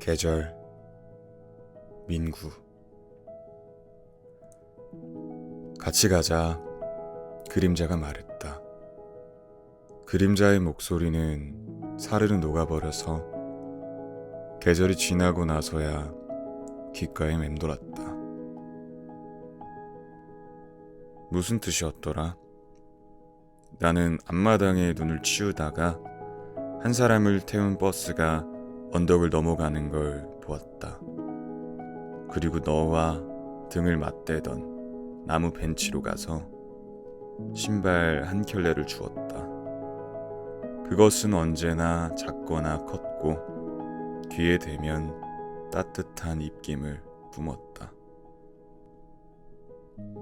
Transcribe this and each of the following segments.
계절 민구 같이 가자 그림자가 말했다. 그림자의 목소리는 사르르 녹아버려서 계절이 지나고 나서야 귓가에 맴돌았다. 무슨 뜻이었더라? 나는 앞마당에 눈을 치우다가 한 사람을 태운 버스가 언덕을 넘어가는 걸 보았다. 그리고 너와 등을 맞대던 나무 벤치로 가서 신발 한 켤레를 주었다. 그것은 언제나 작거나 컸고 뒤에 대면 따뜻한 입김을 뿜었다.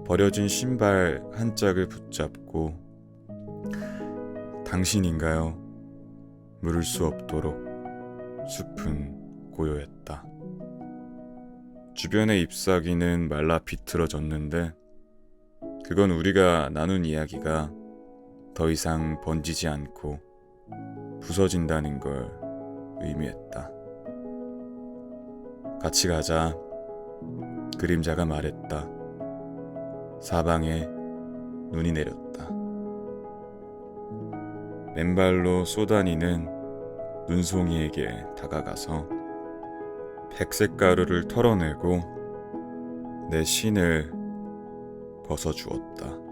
버려진 신발 한 짝을 붙잡고 당신인가요? 물을 수 없도록 숲은 고요했다. 주변의 잎사귀는 말라 비틀어졌는데 그건 우리가 나눈 이야기가 더 이상 번지지 않고 부서진다는 걸 의미했다. 같이 가자. 그림자가 말했다. 사방에 눈이 내렸다. 맨발로 쏘다니는 눈송이에게 다가가서 백색 가루를 털어내고 내 신을 벗어주었다.